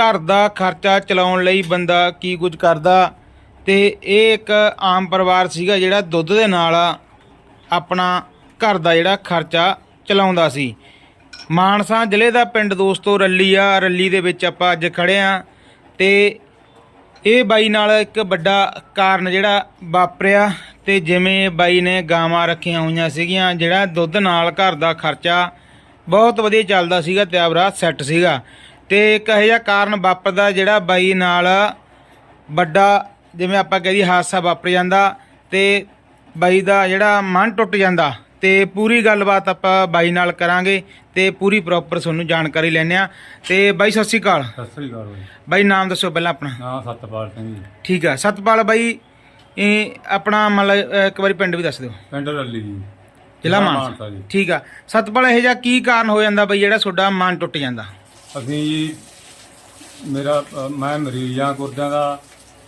ਘਰ ਦਾ ਖਰਚਾ ਚਲਾਉਣ ਲਈ ਬੰਦਾ ਕੀ ਕੁਝ ਕਰਦਾ? ਤੇ ਇਹ ਇੱਕ ਆਮ ਪਰਿਵਾਰ ਸੀਗਾ ਜਿਹੜਾ ਦੁੱਧ ਦੇ ਨਾਲ ਆਪਣਾ ਘਰ ਦਾ ਜਿਹੜਾ ਖਰਚਾ ਚਲਾਉਂਦਾ ਸੀ। ਮਾਨਸਾ ਜ਼ਿਲ੍ਹੇ ਦਾ ਪਿੰਡ ਦੋਸਤੋ ਰੱਲੀ ਆ, ਰੱਲੀ ਦੇ ਵਿੱਚ ਆਪਾਂ ਅੱਜ ਖੜੇ ਆ ਤੇ ਇਹ ਬਾਈ ਨਾਲ ਇੱਕ ਵੱਡਾ ਕਾਰਨ ਜਿਹੜਾ ਵਾਪਰਿਆ ਤੇ ਜਿਵੇਂ ਬਾਈ ਨੇ ਗਾਵਾਂ ਰੱਖੀਆਂ ਹੋਈਆਂ ਸੀਗੀਆਂ, ਜਿਹੜਾ ਦੁੱਧ ਨਾਲ ਘਰ ਦਾ ਖਰਚਾ ਬਹੁਤ ਵਧੀਆ ਚੱਲਦਾ ਸੀਗਾ ਤੇ ਆਵਰਾ ਸੈੱਟ ਸੀਗਾ। ਤੇ ਇੱਕ ਇਹੋ ਜਿਹਾ ਕਾਰਨ ਵਾਪਰਦਾ ਜਿਹੜਾ ਬਾਈ ਨਾਲ ਵੱਡਾ ਜਿਵੇਂ ਆਪਾਂ ਕਹਦੀ ਹਾਦਸਾ ਵਾਪਰ ਜਾਂਦਾ ਤੇ ਬਾਈ ਦਾ ਜਿਹੜਾ ਮਨ ਟੁੱਟ ਜਾਂਦਾ ਤੇ ਪੂਰੀ ਗੱਲਬਾਤ ਆਪਾਂ ਬਾਈ ਨਾਲ ਕਰਾਂਗੇ ਤੇ ਪੂਰੀ ਪ੍ਰੋਪਰ ਤੁਹਾਨੂੰ ਜਾਣਕਾਰੀ ਲੈਣੇ ਆ ਤੇ ਬਾਈ ਸਤਿ ਸ਼੍ਰੀ ਅਕਾਲ। ਸਤਿ ਸ੍ਰੀ ਅਕਾਲ ਬਾਈ। ਬਾਈ ਨਾਮ ਦੱਸੋ ਪਹਿਲਾਂ ਆਪਣਾ। ਨਾਮ ਸਤਪਾਲ ਸਿੰਘ ਜੀ। ਠੀਕ ਆ। ਸਤਪਾਲ ਬਾਈ ਇਹ ਆਪਣਾ ਮਤਲਬ ਇੱਕ ਵਾਰੀ ਪਿੰਡ ਵੀ ਦੱਸ ਦਿਓ। ਪਿੰਡ ਰੱਲੀ ਜੀ। ਜ਼ਿਲ੍ਹਾ ਮਾਨਸਾ ਜੀ। ਠੀਕ ਆ। ਸਤਪਾਲ ਇਹ ਜਿਹਾ ਕੀ ਕਾਰਨ ਹੋ ਜਾਂਦਾ ਬਈ ਜਿਹੜਾ ਤੁਹਾਡਾ ਮਨ ਟੁੱਟ ਜਾਂਦਾ? ਅਸੀਂ ਜੀ ਮੇਰਾ ਅ, ਮੈਂ ਮਰੀਜ਼ ਆ ਗੁਰਦਿਆਂ ਦਾ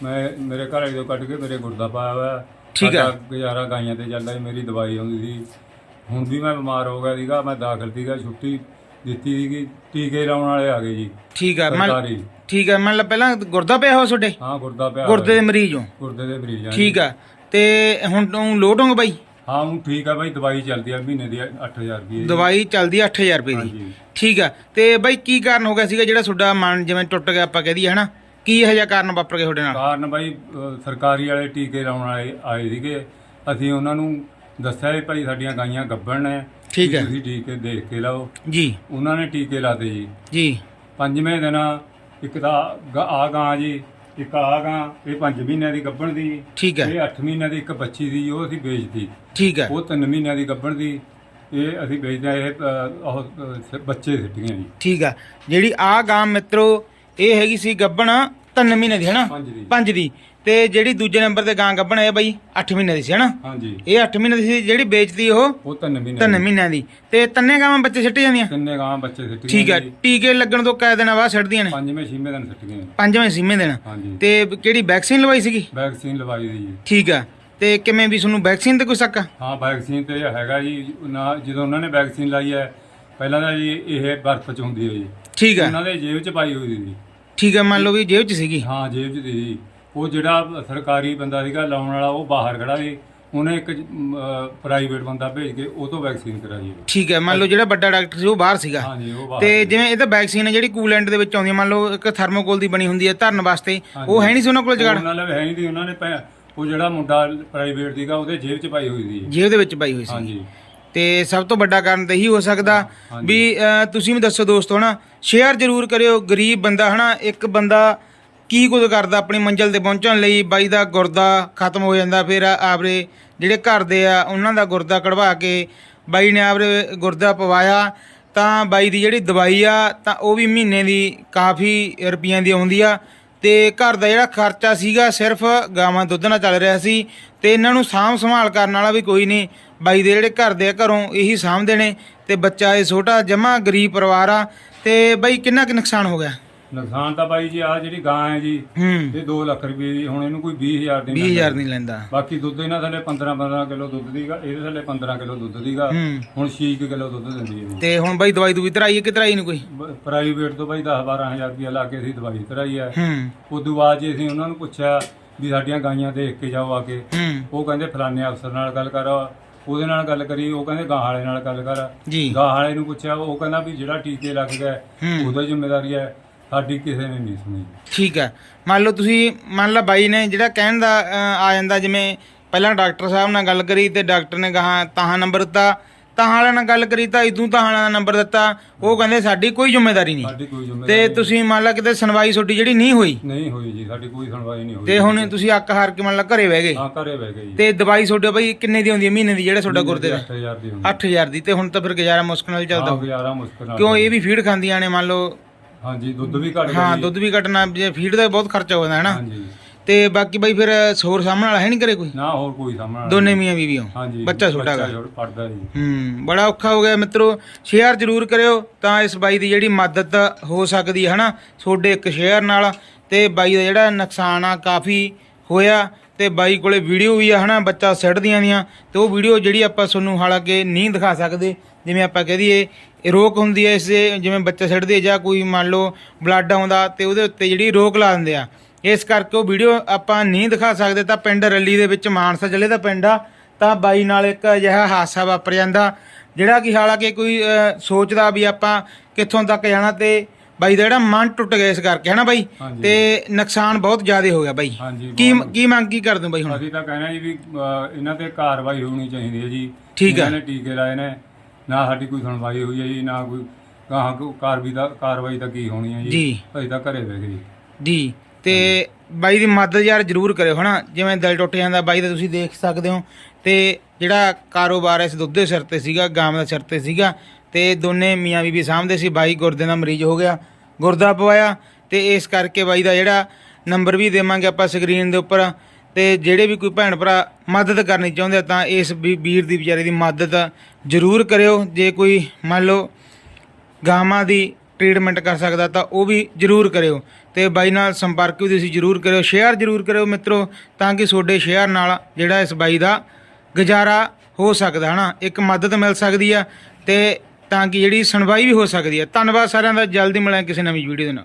ਮੈਂ ਮੇਰੇ ਘਰ ਵਾਲੇ ਤੋਂ ਕੱਢ ਕੇ ਮੇਰੇ ਗੁਰਦਾ ਪਾਇਆ ਹੋਇਆ। ਠੀਕ। ਸਾਡਾ ਗੁਜ਼ਾਰਾ ਗਾਈਆਂ ਤੇ ਚੱਲਦਾ ਸੀ ਮੇਰੀ ਦਵਾਈ ਆਉਂਦੀ ਸੀ। ਹੁਣ ਵੀ ਮੈਂ ਬਿਮਾਰ ਹੋ ਗਿਆ ਸੀਗਾ ਮੈਂ ਦਾਖਲ ਸੀਗਾ ਛੁੱਟੀ ਦਿੱਤੀ ਸੀਗੀ ਟੀਕੇ ਲਾਉਣ ਵਾਲੇ ਆ ਗਏ ਜੀ। ਠੀਕ ਆ ਮੈਂ ਸਰਕਾਰੀ। ਠੀਕ ਆ ਮਤਲਬ ਪਹਿਲਾਂ ਗੁਰਦਾ ਪਿਆ ਹੋ ਤੁਹਾਡੇ? ਹਾਂ ਗੁਰਦਾ ਪਿਆ ਗੁਰਦੇ ਦੇ। ਮਰੀਜ਼ ਹੋ? ਗੁਰਦੇ ਦੇ ਮਰੀਜ਼ ਆ ਜੀ। ਠੀਕ ਆ ਤੇ ਹੁਣ ਤੂੰ ਲੋਟ ਹੋਂਗੇ ਬਾਈ? ਹਾਂ ਹੁਣ ਠੀਕ ਆ ਬਾਈ ਦਵਾਈ ਚੱਲਦੀ ਆ ਮਹੀਨੇ ਦੀ 8000 ਰੁਪਏ ਦਵਾਈ ਚੱਲਦੀ ਆ 8000 ਰੁਪਏ ਦੀ। ਹਾਂਜੀ। ਠੀਕ ਆ। ਤੇ ਬਾਈ ਕੀ ਕਾਰਨ ਹੋ ਗਿਆ ਸੀਗਾ ਜਿਹੜਾ ਤੁਹਾਡਾ ਮਨ ਜਿਵੇਂ ਟੁੱਟ ਗਿਆ ਆਪਾਂ ਕਹਿ ਦਈਏ ਹਨਾ? ਕੀ ਇਹੋ ਜਿਹਾ ਕਾਰਨ ਵਾਪਰ ਗਿਆ ਤੁਹਾਡੇ ਨਾਲ? ਕਾਰਨ ਬਾਈ ਸਰਕਾਰੀ ਵਾਲੇ ਟੀਕੇ ਲਾਉਣ ਵਾਲੇ ਆਏ ਸੀਗੇ। ਅਸੀਂ ਉਹਨਾਂ ਨੂੰ ਦੱਸਿਆ ਵੀ ਭਾਈ ਸਾਡੀਆਂ ਗਾਈਆਂ ਗੱਭਣ ਨੇ। ਠੀਕ ਹੈ। ਤੁਸੀਂ ਟੀਕੇ ਦੇਖ ਕੇ ਲਾਓ। ਜੀ। ਉਹਨਾਂ ਨੇ ਟੀਕੇ ਲਾਤੇ ਜੀ। ਜੀ। ਪੰਜਵੇਂ ਦਿਨ ਇੱਕ ਤਾਂ ਗ- ਆ ਗਾਂ ਜੀ। ਇੱਕ ਆ ਗਾਂ ਇਹ 5 ਮਹੀਨਿਆਂ ਦੀ ਗੱਭਣ ਦੀ ਠੀਕ ਹੈ। ਇਹ 8 ਮਹੀਨਿਆਂ ਦੀ ਇੱਕ ਬੱਚੀ ਦੀ ਉਹ ਅਸੀਂ ਵੇਚਤੀ। ਠੀਕ ਹੈ। ਉਹ 3 ਮਹੀਨਿਆਂ ਦੀ ਗੱਭਣ ਦੀ ਇਹ ਅਸੀਂ ਵੇਚਦੇ ਆ ਇਹ ਅ, ਉਹ ਅ, ਬੱਚੇ ਸਿੱਟੀਆਂ ਜੀ। ਠੀਕ ਆ ਜਿਹੜੀ ਆ ਗਾਂ ਮਿੱਤਰੋ ਇਹ ਹੈਗੀ ਸੀ ਗੱਬਣ 3 ਮਹੀਨੇ ਦੀ ਹਨਾ ਪੰਜ ਦੀ। ਤੇ ਜਿਹੜੀ ਦੂਜੇ ਨੰਬਰ ਤੇ ਗਾਂ ਗੱਬਣ ਹੈ ਬਾਈ 8 ਮਹੀਨੇ ਦੀ ਸੀ ਹਨਾ ਹਾਂਜੀ। ਇਹ 8 ਮਹੀਨੇ ਦੀ ਸੀ ਜਿਹੜੀ ਵੇਚਦੀ ਉਹ ਉਹ 3 ਮਹੀਨੇ 3 ਮਹੀਨਿਆਂ ਦੀ। ਤੇ ਤਿੰਨੇ ਗਾਵਾਂ ਬੱਚੇ ਸਿੱਟ ਜਾਂਦੀਆਂ? ਤਿੰਨੇ ਗਾਂ ਬੱਚੇ ਸਿੱਟੀਆਂ ਠੀਕ ਹੈ। ਟੀਕੇ ਲੱਗਣ ਤੋਂ ਕੈ ਦਿਨਾਂ ਬਾਅਦ ਸਿੱਟਦੀਆਂ ਨੇ। ਪੰਜਵੇਂ ਛੇਵੇਂ ਦਿਨ ਸਿੱਟੀਆਂ ਪੰਜਵੇਂ ਸੀਮੇ ਦਿਨ। ਹਾਂਜੀ। ਤੇ ਕਿਹੜੀ ਵੈਕਸੀਨ ਲਵਾਈ ਸੀਗੀ? ਵੈਕਸੀਨ ਲਵਾਈ ਦੀ ਜੀ ਠੀਕ ਆ। ਤੇ ਕਿਵੇਂ ਵੀ ਤੁਹਾਨੂੰ ਵੈਕਸੀਨ ਤੇ ਕੋਈ ਸ਼ੱਕ ਆ? ਹਾਂ ਵੈਕਸੀਨ ਤੇ ਹੈਗਾ ਜੀ। ਨਾ ਜਦੋਂ ਉਹਨਾਂ ਨੇ ਵੈਕਸੀਨ ਲਾਈ ਹੈ ਪਹਿਲਾਂ ਤਾਂ ਜੀ ਇਹ ਬਰਫ਼ ਚ ਹੁੰਦੀ ਹੈ ਜੀ। ਠੀਕ ਆ। ਉਹਨਾਂ ਦੇ ਜੇਬ ਚ ਪਾਈ ਹੋਈ ਸੀ ਠੀਕ ਆ ਮੰਨ ਲਓ ਵੀ ਜੇਬ 'ਚ ਸੀਗੀ। ਹਾਂ ਜੇਬ ਚ ਸੀ। ਉਹ ਜਿਹੜਾ ਸਰਕਾਰੀ ਬੰਦਾ ਸੀਗਾ ਲਾਉਣ ਵਾਲਾ ਉਹ ਬਾਹਰ ਖੜਾ ਸੀ। ਉਹਨੇ ਇੱਕ ਪ੍ਰਾਈਵੇਟ ਬੰਦਾ ਭੇਜ ਕੇ ਉਹ ਤੋਂ ਵੈਕਸੀਨ ਕਰਾਈ ਹੈ ਠੀਕ ਹੈ ਮੰਨ ਲਓ ਜਿਹੜਾ ਵੱਡਾ ਡਾਕਟਰ ਸੀ ਉਹ ਬਾਹਰ ਸੀਗਾ। ਹਾਂਜੀ ਉਹ ਬਾਹਰ ਤੇ ਜਿਵੇਂ ਇਹ ਤਾਂ ਵੈਕਸੀਨ ਹੈ ਜਿਹੜੀ ਕੂਲੈਂਟ ਦੇ ਵਿੱਚ ਆਉਂਦੀ ਹੈ ਮੰਨ ਲਓ ਇੱਕ ਥਰਮੋਕੋਲ ਦੀ ਬਣੀ ਹੁੰਦੀ ਹੈ ਧਰਨ ਵਾਸਤੇ। ਉਹ ਹੈ ਨਹੀਂ ਸੀ ਉਹਨਾਂ ਕੋਲ ਜਗੜ? ਉਹਨਾਂ ਨਾਲ ਹੈ ਨਹੀਂ ਸੀ ਉਹਨਾਂ ਨੇ ਪੈ- ਉਹ ਜਿਹੜਾ ਮੁੰਡਾ ਪ੍ਰਾਈਵੇਟ ਸੀਗਾ ਉਹਦੇ ਜੇਬ ਚ ਪਾਈ ਹੋਈ ਸੀ। ਜੇਬ ਦੇ ਵਿੱਚ ਪਾਈ ਹੋਈ ਸੀ। ਹਾਂਜੀ ਤੇ ਸਭ ਤੋਂ ਵੱਡਾ ਕਾਰਨ ਤਾਂ ਇਹੀ ਹੋ ਸਕਦਾ। ਵੀ ਤੁਸੀਂ ਵੀ ਦੱਸੋ ਦੋਸਤੋ ਹਨਾ ਸ਼ੇਅਰ ਜ਼ਰੂਰ ਕਰਿਓ ਗਰੀਬ ਬੰਦਾ ਹਨਾ ਇੱਕ ਬੰਦਾ ਕੀ ਕੁਝ ਕਰਦਾ ਆਪਣੀ ਮੰਜ਼ਿਲ ਤੇ ਪਹੁੰਚਣ ਲਈ ਬਾਈ ਦਾ ਗੁਰਦਾ ਖਤਮ ਹੋ ਜਾਂਦਾ ਫਿਰ ਆਪਰੇ ਜਿਹੜੇ ਘਰ ਦੇ ਆ ਉਹਨਾਂ ਦਾ ਗੁਰਦਾ ਕਢਵਾ ਕੇ ਬਾਈ ਨੇ ਆਪਰੇ ਗੁਰਦਾ ਪਵਾਇਆ ਤਾਂ ਬਾਈ ਦੀ ਜਿਹੜੀ ਦਵਾਈ ਆ ਤਾਂ ਉਹ ਵੀ ਮਹੀਨੇ ਦੀ ਕਾਫੀ ਰੁਪਈਆਂ ਦੀ ਆਉਂਦੀ ਆ ਤੇ ਘਰ ਦਾ ਜਿਹੜਾ ਖਰਚਾ ਸੀਗਾ ਸਿਰਫ ਗਾਵਾਂ ਦੁੱਧ ਨਾਲ ਚੱਲ ਰਿਹਾ ਸੀ ਤੇ ਇਹਨਾਂ ਨੂੰ ਸਾਂਭ ਸੰਭਾਲ ਕਰਨ ਵਾਲਾ ਵੀ ਕੋਈ ਨਹੀਂ। ਬਾਈ ਦੇ ਜਿਹੜੇ ਘਰ ਦੇ ਆ ਘਰੋਂ ਇਹੀ ਸਾਂਭਦੇ ਨੇ ਤੇ ਬੱਚਾ ਇਹ ਛੋਟਾ ਜਮਾ ਗਰੀਬ ਪਰਿਵਾਰ ਆ ਤੇ ਬਾਈ ਕਿੰਨਾ ਕੁ ਨੁਕਸਾਨ ਹੋ ਗਿਆ? ਨੁਕਸਾਨ ਤਾਂ ਬਾਈ ਜੀ ਆ ਜਿਹੜੀ ਗਾਂ ਹੈ ਜੀ ਹੂੰ। ਇਹ 2 ਲੱਖ ਰੁਪਏ ਦੀ ਹੁਣ ਇਹਨੂੰ ਕੋਈ 20000 ਦੀ 20000 ਨਹੀਂ ਲੈਂਦਾ। ਬਾਕੀ ਦੁੱਧ ਇਹਨਾਂ ਥੱਲੇ 15 15 ਕਿਲੋ ਦੁੱਧ ਦੀਗਾ ਇਹਦੇ ਥੱਲੇ 15 ਕਿਲੋ ਦੁੱਧ ਦੀਗਾ ਹੂੰ। ਹੁਣ 6 ਕਿਲੋ ਦੁੱਧ ਦਿੰਦੀ ਹੈ ਤੇ ਹੁਣ ਬਾਈ ਦਵਾਈ ਦੂਈ ਤਰਾਈ ਕਿ ਤਰਾਈ ਨਹੀਂ ਕੋਈ? ਪ੍ਰਾਈਵੇਟ ਤੋਂ ਬਾਈ 10 12000 ਰੁਪਏ ਲਾ ਕੇ ਅਸੀਂ ਦਵਾਈ ਕਰਾਈ ਹੈ। ਹੂੰ। ਉਦੋਂ ਬਾਅਦ ਜੀ ਅਸੀਂ ਉਹਨਾਂ ਨੂੰ ਪੁੱਛਿਆ ਵੀ ਸਾਡੀਆਂ ਗਾਈਆਂ ਦੇਖ ਕੇ ਜਾਓ ਆ ਕੇ ਹੂੰ। ਉਹ ਕਹਿੰਦੇ ਫਲਾਣੇ ਅਫਸਰ ਨਾਲ ਗੱਲ ਕਰ ਉਹਦੇ ਨਾਲ ਗੱਲ ਕਰੀ ਉਹ ਕਹਿੰਦੇ ਗਾਂ ਵਾਲੇ ਨਾਲ ਗੱਲ ਕਰ। ਗਾਂ ਵਾਲੇ ਨੂੰ ਪੁੱਛਿਆ ਉਹ ਕਹਿੰਦਾ ਵੀ ਜਿਹੜਾ ਟੀਕੇ ਲੱਗ ਹੂੰ। ਉਹਦਾ ਜ਼ਿੰਮੇਵਾਰੀ ਹੈ। ਸਾਡੀ ਕਿਸੇ ਨੇ ਨਹੀਂ ਸੁਣੀ। ਠੀਕ ਹੈ। ਮੰਨ ਲਓ ਤੁਸੀਂ ਮੰਨ ਲਾ ਬਾਈ ਨੇ ਜਿਹੜਾ ਕਹਿਣ ਦਾ ਆ ਜਾਂਦਾ ਜਿਵੇਂ ਪਹਿਲਾਂ ਡਾਕਟਰ ਸਾਹਿਬ ਨਾਲ ਗੱਲ ਕਰੀ ਤੇ ਡਾਕਟਰ ਨੇ ਕਹਾ ਤਾਹਾਂ ਨੰਬਰ ਦਿੱਤਾ ਤਾਹਾਂ ਵਾਲਿਆਂ ਨਾਲ ਗੱਲ ਕਰੀ ਤਾਂ ਇਦੋਂ ਤਾਹਾਂ ਵਾਲਿਆਂ ਦਾ ਨੰਬਰ ਦਿੱਤਾ ਉਹ ਕਹਿੰਦੇ ਸਾਡੀ ਕੋਈ ਜ਼ਿੰਮੇਵਾਰੀ ਨਹੀਂ। ਸਾਡੀ ਕੋਈ ਤੇ ਜ਼ਿੰਮੇਵਾਰੀ ਤੁਸੀਂ ਮੰਨ ਲਾ ਕਿਤੇ ਸੁਣਵਾਈ ਤੁਹਾਡੀ ਜਿਹੜੀ ਨਹੀਂ ਹੋਈ। ਨਹੀਂ ਹੋਈ ਜੀ ਸਾਡੀ ਕੋਈ ਸੁਣਵਾਈ ਨਹੀਂ ਹੋਈ। ਤੇ ਹੁਣ ਤੁਸੀਂ ਅੱਕ ਹਾਰ ਕੇ ਮੰਨ ਲਾ ਘਰੇ ਬਹਿ ਗਏ। ਹਾਂ ਘਰੇ ਬਹਿ ਗਏ ਜੀ। ਤੇ ਦਵਾਈ ਤੁਹਾਡੇ ਬਈ ਕਿੰਨੇ ਦੀ ਆਉਂਦੀ ਹੈ? ਮਹੀਨੇ ਦੀ ਜਿਹੜਾ ਤੁਹਾਡਾ ਗੁਰਦੇ ਦਾ? 8000 ਦੀ ਹੁੰਦੀ 8000 ਦੀ। ਤੇ ਹੁਣ ਤਾਂ ਫਿਰ ਗੁਜ਼ਾਰਾ ਮੁਸ਼ਕਲ ਨਾਲ ਚੱਲਦਾ। ਹਾਂ। ਗੁਜ਼ਾਰਾ ਮੁਸ਼ਕਲ ਨਾਲ ਕਿਉਂ ਇਹ ਵੀ ਫੀਡ ਖਾਂਦੀਆਂ ਨੇ? ਮੰਨ ਲਓ ਹਾਂਜੀ ਦੁੱਧ ਵੀ ਘਟ ਹਾਂ ਦੁੱਧ ਵੀ ਘਟਣਾ ਜੇ ਫੀਡ ਦਾ ਬਹੁਤ ਖਰਚਾ ਹੋ ਜਾਂਦਾ ਹੈ ਨਾ? ਹਾਂਜੀ। ਤੇ ਬਾਕੀ ਬਈ ਫਿਰ ਸੋਰ ਸਾਹਮਣ ਵਾਲਾ ਹੈ ਨਹੀਂ ਕਰੇ ਕੋਈ? ਨਾ ਹੋਰ ਕੋਈ ਸਾਹਮਣਾ ਦੋਨੇ ਮੀਆਂ ਬੀਵੀ ਹੋ? ਹਾਂਜੀ ਬੱਚਾ ਛੋਟਾ ਹੈਗਾ। ਛੋਟਾ ਪੜਦਾ ਜੀ। ਹੂੰ ਬੜਾ ਔਖਾ ਹੋ ਗਿਆ ਮਿੱਤਰੋ ਸ਼ੇਅਰ ਜ਼ਰੂਰ ਕਰਿਓ ਤਾਂ ਇਸ ਬਾਈ ਦੀ ਜਿਹੜੀ ਮਦਦ ਹੋ ਸਕਦੀ ਹੈ ਹਨਾ ਤੁਹਾਡੇ ਇੱਕ ਸ਼ੇਅਰ ਨਾਲ ਤੇ ਬਾਈ ਦਾ ਜਿਹੜਾ ਨੁਕਸਾਨ ਆ ਕਾਫੀ ਹੋਇਆ। ਤੇ ਬਾਈ ਕੋਲੇ ਵੀਡੀਓ ਵੀ ਆ, ਹਨਾ, ਬੱਚਾ ਸਿੱਟਦੀਆਂ ਦੀਆਂ ਤੇ ਉਹ ਵੀਡੀਓ ਜਿਹੜੀ ਆਪਾਂ ਤੁਹਾਨੂੰ ਹਾਲਾਂਕਿ ਨਹੀਂ ਦਿਖਾ ਸਕਦੇ, ਜਿਵੇਂ ਆਪਾਂ ਕਹਿ ਦਈਏ ਰੋਕ ਹੁੰਦੀ ਹੈ ਇਸ, ਜਿਵੇਂ ਬੱਚਾ ਸਿੱਟਦੇ ਜਾਂ ਕੋਈ ਮੰਨ ਲਓ ਬਲੱਡ ਆਉਂਦਾ ਤੇ ਉਹਦੇ ਉੱਤੇ ਜਿਹੜੀ ਰੋਕ ਲਾ ਦਿੰਦੇ ਆ। ਇਸ ਕਰਕੇ ਉਹ ਵੀਡੀਓ ਆਪਾਂ ਨਹੀਂ ਦਿਖਾ ਸਕਦੇ, ਤਾਂ ਪਿੰਡ ਰੱਲੀ ਦੇ ਵਿੱਚ ਮਾਨਸਾ ਜ਼ਿਲ੍ਹੇ ਦਾ ਪਿੰਡ ਆ, ਤਾਂ ਬਾਈ ਨਾਲ ਇੱਕ ਅਜਿਹਾ ਹਾਦਸਾ ਵਾਪਰ ਜਾਂਦਾ, ਜਿਹੜਾ ਕਿ ਹਾਲਾਂਕਿ ਕੋਈ ਸੋਚਦਾ ਵੀ ਆਪਾਂ ਕਿੱਥੋਂ ਤੱਕ ਜਾਣਾ ਤੇ ਬਾਈ ਦਾ ਜਿਹੜਾ ਮਨ ਟੁੱਟ ਗਿਆ ਇਸ ਕਰਕੇ ਹਨਾ ਬਾਈ? ਹਾਂਜੀ। ਤੇ ਨੁਕਸਾਨ ਬਹੁਤ ਜ਼ਿਆਦਾ ਹੋ ਗਿਆ ਬਾਈ। ਹਾਂਜੀ, ਕੀ ਬਹੁਤ। ਕੀ ਮੰਗ ਕੀ ਕਰਦੇ ਹੋ ਬਾਈ ਹੁਣ? ਅਸੀਂ ਤਾਂ ਕਹਿੰਦੇ ਜੀ ਵੀ ਅਹ, ਇਹਨਾਂ ਤੇ ਕਾਰਵਾਈ ਹੋਣੀ ਚਾਹੀਦੀ ਹੈ ਜੀ। ਠੀਕ ਹੈ। ਇਹਨਾਂ ਨੇ ਟੀਕੇ ਲਾਏ ਨੇ। ਨਾ ਸਾਡੀ ਕੋਈ ਸੁਣਵਾਈ ਹੋਈ ਹੈ ਜੀ ਨਾ ਕੋਈ ਗਾਹਾਂ ਕੋਈ ਕਾਰਵਾਈ ਦਾ ਕਾਰਵਾਈ ਤਾਂ ਕੀ ਹੋਣੀ ਹੈ ਜੀ। ਅਸੀਂ ਤਾਂ ਘਰੇ ਗਏ ਜੀ। ਜੀ। ਤੇ ਬਾਈ ਦੀ ਮਦਦ ਯਾਰ ਜ਼ਰੂਰ ਕਰਿਓ ਹਨਾ? ਜਿਵੇਂ ਦਿਲ ਟੁੱਟ ਜਾਂਦਾ ਬਾਈ ਦਾ ਤੁਸੀਂ ਦੇਖ ਸਕਦੇ ਹੋ। ਤੇ ਜਿਹੜਾ ਕਾਰੋਬਾਰ ਇਸ ਦੁੱਧ ਦੇ ਸਿਰ ਤੇ ਸੀਗਾ ਗਾਂ ਦਾ ਸਿਰ ਤੇ ਸੀਗਾ। ਤੇ ਦੋਨੇ ਮੀਆਂ ਬੀਬੀ ਸਾਹਮਣੇ ਸੀ, ਬਾਈ ਗੁਰਦੇ ਦਾ ਮਰੀਜ਼ ਹੋ ਗਿਆ, ਗੁਰਦਾ ਪਵਾਇਆ ਤੇ ਇਸ ਕਰਕੇ ਬਾਈ ਦਾ ਜਿਹੜਾ ਨੰਬਰ ਵੀ ਦੇਵਾਂਗੇ ਆਪਾਂ ਸਕਰੀਨ ਦੇ ਉੱਪਰ, ਤੇ ਜਿਹੜੇ ਵੀ ਕੋਈ ਭੈਣ ਭਰਾ ਮਦਦ ਕਰਨੀ ਚਾਹੁੰਦੇ ਆ ਤਾਂ ਇਸ ਵੀਰ ਦੀ ਵਿਚਾਰੇ ਦੀ ਮਦਦ ਜ਼ਰੂਰ ਕਰਿਓ, ਜੇ ਕੋਈ ਮੰਨ ਲਓ ਗਾਵਾਂ ਦੀ ਟ੍ਰੀਟਮੈਂਟ ਕਰ ਸਕਦਾ ਤਾਂ ਉਹ ਵੀ ਜਰੂਰ ਕਰਿਓ, ਤੇ ਬਾਈ ਨਾਲ ਸੰਪਰਕ ਵੀ ਤੁਸੀਂ ਜਰੂਰ ਕਰਿਓ ਸ਼ੇਅਰ ਜਰੂਰ ਕਰਿਓ ਮਿੱਤਰੋ, ਤਾਂ ਕਿ ਤੁਹਾਡੇ ਸ਼ੇਅਰ ਨਾਲ ਜਿਹੜਾ ਇਸ ਬਾਈ ਦਾ ਗੁਜ਼ਾਰਾ ਹੋ ਸਕਦਾ, ਹਨਾ, ਇੱਕ ਮਦਦ ਮਿਲ ਸਕਦੀ ਆ, ਤੇ ਤਾਂ ਕਿ ਜਿਹੜੀ ਸੁਣਵਾਈ ਵੀ ਹੋ ਸਕਦੀ ਹੈ। ਧੰਨਵਾਦ ਸਾਰਿਆਂ ਦਾ। ਜਲਦੀ ਮਿਲਾਂਗੇ ਕਿਸੇ ਨਵੀਂ ਵੀਡੀਓ ਦੇ ਨਾਲ।